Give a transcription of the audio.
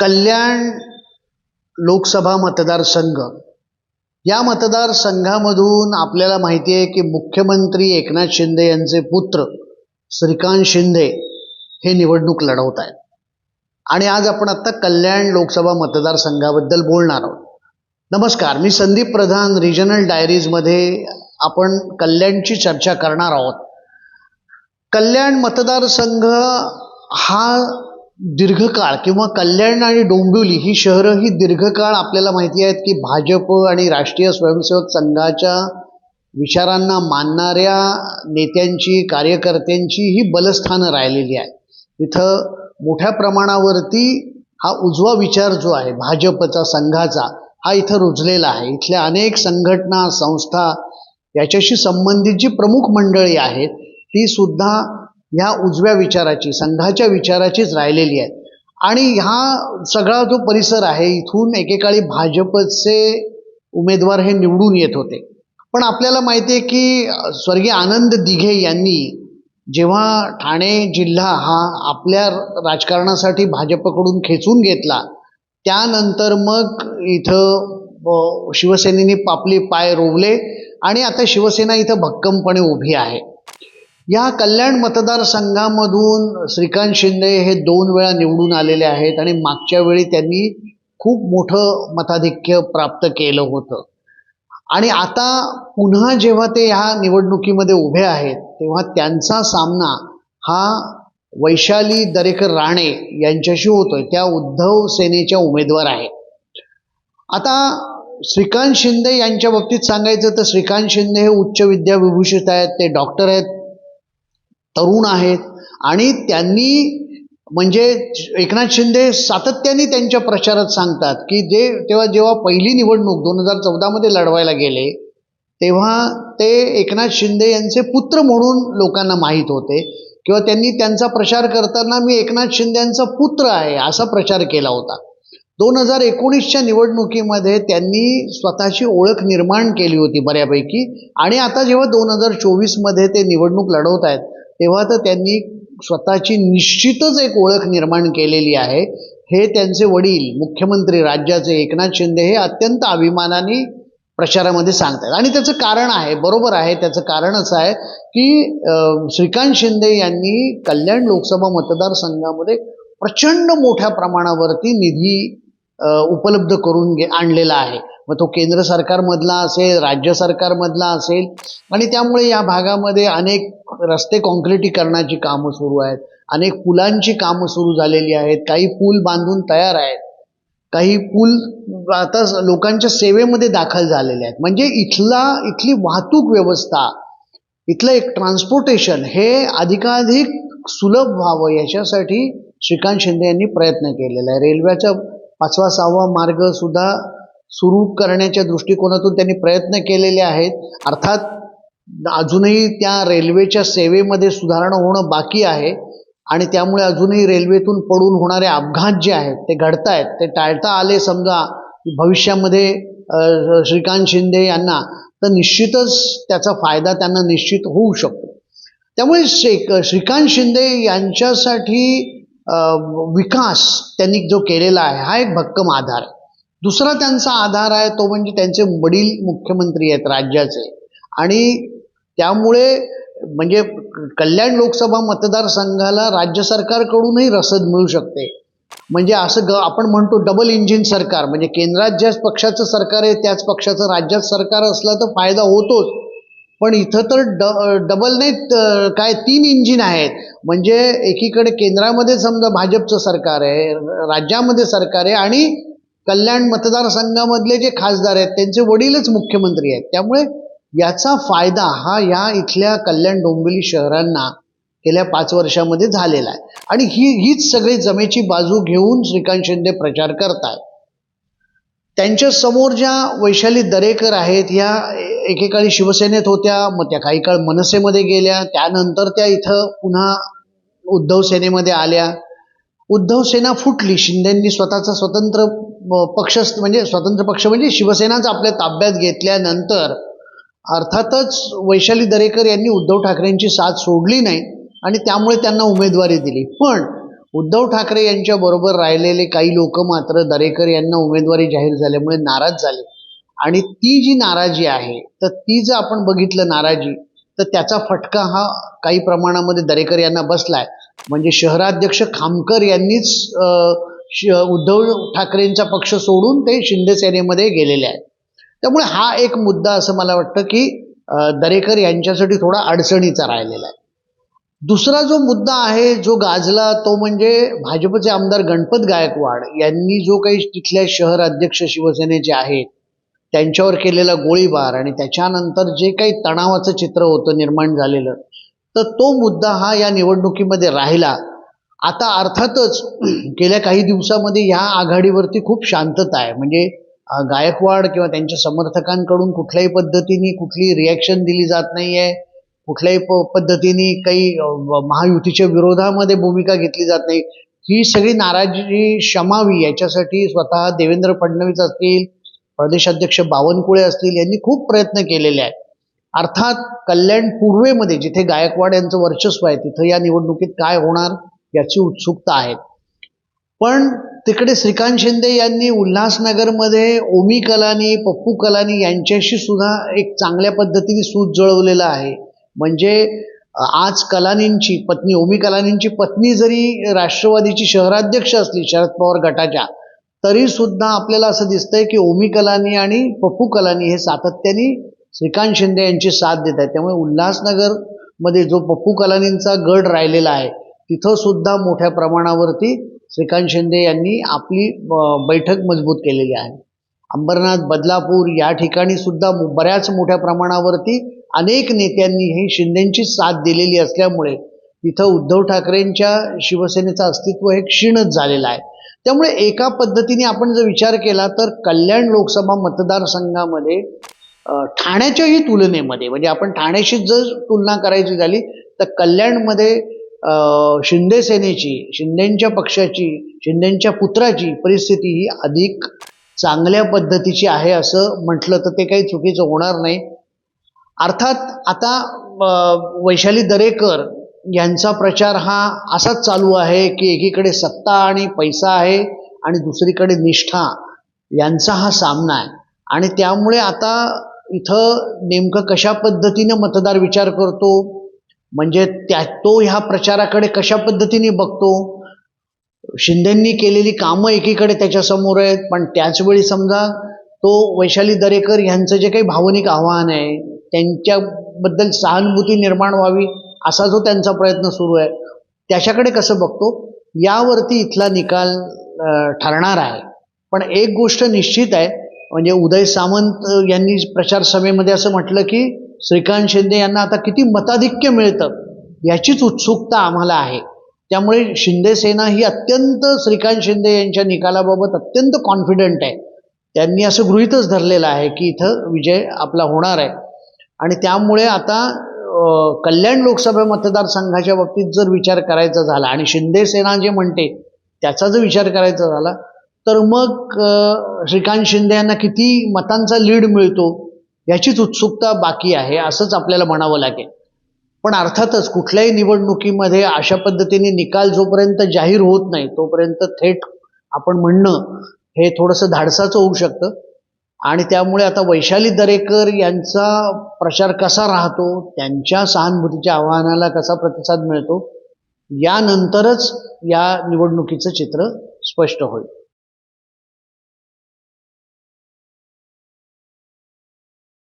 कल्याण लोकसभा मतदारसंघ. या मतदारसंघामधून आपल्याला माहिती आहे की मुख्यमंत्री एकनाथ शिंदे यांचे पुत्र श्रीकांत शिंदे हे निवडणूक लढवत आहेत. आणि आज आपण आत्ता कल्याण लोकसभा मतदारसंघाबद्दल बोलणार आहोत. नमस्कार मी संदीप प्रधान रिजनल डायरीजमध्ये आपण कल्याणची चर्चा करणार आहोत. कल्याण मतदारसंघ हा दीर्घकाळ किंवा कल्याण आणि डोंबिवली ही शहरं ही दीर्घकाळ आपल्याला माहिती आहेत की भाजप आणि राष्ट्रीय स्वयंसेवक संघाच्या विचारांना मानणाऱ्या नेत्यांची कार्यकर्त्यांची ही बलस्थानं राहिलेली आहेत. इथं मोठ्या प्रमाणावरती हा उजवा विचार जो आहे भाजपचा संघाचा हा इथं रुजलेला आहे. इथल्या अनेक संघटना संस्था याच्याशी संबंधित जी प्रमुख मंडळी आहेत ती सुद्धा ह्या उजव्या विचाराची संघाच्या विचाराचीच राहिलेली आहेत. आणि हा सगळा जो परिसर आहे इथून एकेकाळी भाजपचे उमेदवार हे निवडून येत होते. पण आपल्याला माहिती आहे की स्वर्गीय आनंद दिघे यांनी जेव्हा ठाणे जिल्हा हा आपल्या राजकारणासाठी भाजपकडून खेचून घेतला त्यानंतर मग इथं शिवसेनेने आपले पाय रोवले आणि आता शिवसेना इथं भक्कमपणे उभी आहे. या कल्याण मतदारसंघामधून श्रीकांत शिंदे हे दोन वेळा निवडून आलेले आहेत आणि मागच्या वेळी त्यांनी खूप मोठं मताधिक्य प्राप्त केलं होतं. आणि आता पुन्हा जेव्हा ते ह्या निवडणुकीमध्ये उभे आहेत तेव्हा त्यांचा सामना हा वैशाली दरेकर राणे यांच्याशी होतोय. त्या उद्धव सेनेच्या उमेदवार आहेत. आता श्रीकांत शिंदे यांच्या बाबतीत सांगायचं तर श्रीकांत शिंदे हे उच्च विद्याविभूषित आहेत ते डॉक्टर आहेत तरुण आहेत. आणि त्यांनी म्हणजे एकनाथ शिंदे सातत्याने त्यांच्या प्रचारात सांगतात की जे तेव्हा जेव्हा पहिली निवडणूक दोन हजार चौदामध्ये लढवायला गेले तेव्हा ते एकनाथ शिंदे यांचे पुत्र म्हणून लोकांना माहीत होते किंवा त्यांनी त्यांचा प्रचार करताना मी एकनाथ शिंदे यांचा पुत्र आहे असा प्रचार केला होता. दोन हजार एकोणीसच्या निवडणुकीमध्ये त्यांनी स्वतःची ओळख निर्माण केली होती बऱ्यापैकी. आणि आता जेव्हा दोन हजार चोवीसमध्ये ते निवडणूक लढवत आहेत तेव्हा तर त्यांनी स्वतःची निश्चितच एक ओळख निर्माण केलेली आहे. हे त्यांचे वडील मुख्यमंत्री राज्याचे एकनाथ शिंदे हे अत्यंत अभिमानाने प्रचारामध्ये सांगतात आणि त्याचं कारण आहे बरोबर आहे त्याचं कारण असं आहे की श्रीकांत शिंदे यांनी कल्याण लोकसभा मतदारसंघामध्ये प्रचंड मोठ्या प्रमाणावरती निधी उपलब्ध करून घे आणलेला आहे. मग तो केंद्र सरकारमधला असेल राज्य सरकारमधला असेल आणि त्यामुळे या भागामध्ये अनेक रस्ते काँक्रिटीकरणाची कामं सुरू आहेत. अनेक पुलांची कामं सुरू झालेली आहेत. काही पूल बांधून तयार आहेत. काही पूल आता लोकांच्या सेवेमध्ये दाखल झालेले आहेत. म्हणजे इथला इथली वाहतूक व्यवस्था इथलं एक ट्रान्सपोर्टेशन हे अधिकाधिक सुलभ व्हावं याच्यासाठी श्रीकांत शिंदे यांनी प्रयत्न केलेला आहे. रेल्वेचा पाचवा सहावा मार्ग सुद्धा सुरू करण्याच्या दृष्टिकोनातून त्यांनी प्रयत्न केलेले आहेत. अर्थात अजूनही त्या रेल्वेच्या सेवेमध्ये सुधारणा होणं बाकी आहे आणि त्यामुळे अजूनही रेल्वेतून पडून होणारे अपघात जे आहेत ते घडत आहेत ते टाळता आले समजा भविष्यामध्ये श्रीकांत शिंदे यांना तर निश्चितच त्याचा फायदा त्यांना निश्चित होऊ शकतो. त्यामुळे श्री श्रीकांत शिंदे यांच्यासाठी विकास त्यांनी जो केलेला आहे हा एक भक्कम आधार दुसरा त्यांचा आधार आहे तो म्हणजे त्यांचे वडील मुख्यमंत्री आहेत राज्याचे. आणि त्यामुळे म्हणजे कल्याण लोकसभा मतदारसंघाला राज्य सरकारकडूनही रसद मिळू शकते. म्हणजे असं ग आपण म्हणतो डबल इंजिन सरकार म्हणजे केंद्रात ज्याच पक्षाचं सरकार आहे त्याच पक्षाचं राज्यात सरकार असलं तर फायदा होतोच. पण इथं तर ड डबल नाही काय तीन इंजिन आहेत. म्हणजे एकीकडे केंद्रामध्ये समजा भाजपचं सरकार आहे राज्यामध्ये सरकार आहे आणि कल्याण मतदारसंघामधले जे खासदार आहेत त्यांचे वडीलच मुख्यमंत्री आहेत. त्यामुळे याचा फायदा हा या इथल्या कल्याण डोंबिवली शहरांना गेल्या पाच वर्षामध्ये झालेला आहे. आणि ही हीच सगळी जमेची बाजू घेऊन श्रीकांत शिंदे प्रचार करतायत. त्यांच्यासमोर ज्या वैशाली दरेकर आहेत ह्या एकेकाळी शिवसेनेत होत्या मग त्या काही काळ मनसेमध्ये गेल्या त्यानंतर त्या इथं पुन्हा उद्धव सेनेमध्ये आल्या. उद्धव सेना फुटली शिंदेंनी स्वतःचा स्वतंत्र पक्ष म्हणजे स्वतंत्र पक्ष म्हणजे शिवसेनाच आपल्या ताब्यात घेतल्यानंतर अर्थातच वैशाली दरेकर यांनी उद्धव ठाकरेंची साथ सोडली नाही आणि त्यामुळे त्यांना उमेदवारी दिली. पण उद्धव ठाकरे यांच्याबरोबर राहिलेले काही लोक मात्र दरेकर यांना उमेदवारी जाहीर झाल्यामुळे नाराज झाले. आणि ती जी नाराजी आहे तर ती जर आपण बघितलं नाराजी तर त्याचा फटका हा काही प्रमाणामध्ये दरेकर यांना बसलाय. म्हणजे शहराध्यक्ष खामकर यांनीच श- उद्धव ठाकरेंचा पक्ष सोडून ते शिंदे सेनेमध्ये गेलेले आहेत. त्यामुळे हा एक मुद्दा असं मला वाटतं की दरेकर यांच्यासाठी थोडा अडचणीचा राहिलेला आहे. दुसरा जो मुद्दा आहे जो गाजला तो म्हणजे भाजपचे आमदार गणपत गायकवाड यांनी जो काही तिथल्या शहर अध्यक्ष शिवसेनेचे आहेत त्यांच्यावर केलेला गोळीबार आणि त्याच्यानंतर जे काही तणावाचं चित्र होतं निर्माण झालेलं तर तो मुद्दा हा या निवडणुकीमध्ये राहिला. आता अर्थातच गेल्या काही दिवसामध्ये ह्या आघाडीवरती खूप शांतता आहे. म्हणजे गायकवाड किंवा त्यांच्या समर्थकांकडून कुठल्याही पद्धतीने कुठली रिॲक्शन दिली जात नाही आहे कुठल्याही प पद्धतीने काही महायुतीच्या विरोधामध्ये भूमिका घेतली जात नाही. ही सगळी नाराजी शमावी याच्यासाठी स्वतः देवेंद्र फडणवीस असतील प्रदेशाध्यक्ष बावनकुळे असतील यांनी खूप प्रयत्न केलेले आहेत. अर्थात कल्याण पूर्वेमध्ये जिथे गायकवाड यांचं वर्चस्व आहे तिथं या निवडणुकीत काय होणार याची उत्सुकता आहे. पण तिकडे श्रीकांत शिंदे यांनी उल्हासनगरमध्ये ओमी कलानी पप्पू कलानी यांच्याशी सुद्धा एक चांगल्या पद्धतीने सूत जुळवलेला आहे. म्हणजे आज कलानींची पत्नी ओमी कलानींची पत्नी जरी राष्ट्रवादीची शहराध्यक्ष असली शरद पवार गटाच्या तरी सुद्धा आपल्याला असं दिसतंय की ओमी कलानी आणि पप्पू कलानी हे सातत्याने श्रीकांत शिंदे यांची साथ देत आहेत. त्यामुळे उल्हासनगरमध्ये जो पप्पू कलानींचा गड राहिलेला आहे तिथं सुद्धा मोठ्या प्रमाणावरती श्रीकांत शिंदे यांनी आपली बैठक मजबूत केलेली आहे. अंबरनाथ बदलापूर या ठिकाणी सुद्धा बऱ्याच मोठ्या प्रमाणावरती अनेक नेत्यांनी हे शिंदेची साथ दिलेली असल्यामुळे तिथं उद्धव ठाकरेंच्या शिवसेनेचं अस्तित्व हे क्षीणच झालेलं आहे. त्यामुळे एका पद्धतीने आपण जर विचार केला तर कल्याण लोकसभा मतदारसंघामध्ये ठाण्याच्याही तुलनेमध्ये म्हणजे आपण ठाण्याशीच जर तुलना करायची झाली तर कल्याणमध्ये शिंदे सेनेची पक्षाची शिंदेंच्या पुत्राची परिस्थिती ही अधिक चांगल्या पद्धतीची आहे असं म्हटलं तर ते काही चुकीचं होणार नाही. अर्थात आता वैशाली दरेकर यांचा प्रचार हा असाच चालू आहे की एकीकडे सत्ता आणि पैसा आहे आणि दुसरीकडे निष्ठा यांचा हा सामना आहे. आणि त्यामुळे आता इथं नेमकं कशा पद्धतीनं मतदार विचार करतो म्हणजे त्या तो ह्या प्रचाराकडे कशा पद्धतीने बघतो? शिंदेंनी केलेली कामं एकीकडे त्याच्यासमोर आहेत पण त्याचवेळी समजा तो वैशाली दरेकर यांचं जे काही भावनिक आव्हान आहे त्यांच्याबद्दल सहानुभूती निर्माण व्हावी असा जो त्यांचा प्रयत्न सुरू आहे त्याच्याकडे कसं बघतो? यावरती इथला निकाल ठरणार आहे. पण एक गोष्ट निश्चित आहे म्हणजे उदय सामंत यांनी प्रचार सभेमध्ये असं म्हटलं की श्रीकांत शिंदे यांना आता किती मताधिक्य मिळतं याचीच उत्सुकता आम्हाला आहे. त्यामुळे शिंदे सेना ही अत्यंत श्रीकांत शिंदे यांच्या निकालाबाबत अत्यंत कॉन्फिडंट आहे. त्यांनी असं गृहितच धरलेलं आहे की इथं विजय आपला होणार आहे. आणि त्यामुळे आता कल्याण लोकसभा मतदारसंघाच्या बाबतीत जर विचार करायचा झाला आणि शिंदे सेना जे म्हणते त्याचा जर विचार करायचा झाला तर मग श्रीकांत शिंदे यांना किती मतांचा लीड मिळतो? याचीच उत्सुकता बाकी आहे असंच आपल्याला म्हणावं लागेल. पण अर्थातच कुठल्याही निवडणुकीमध्ये अशा पद्धतीने निकाल जोपर्यंत जाहीर होत नाही तोपर्यंत थेट आपण म्हणणं हे थोडंसं धाडसाचं होऊ शकतं. आणि त्यामुळे आता वैशाली दरेकर यांचा प्रचार कसा राहतो त्यांच्या सहानुभूतीच्या आव्हानाला कसा प्रतिसाद मिळतो यानंतरच या निवडणुकीचं चित्र स्पष्ट होईल.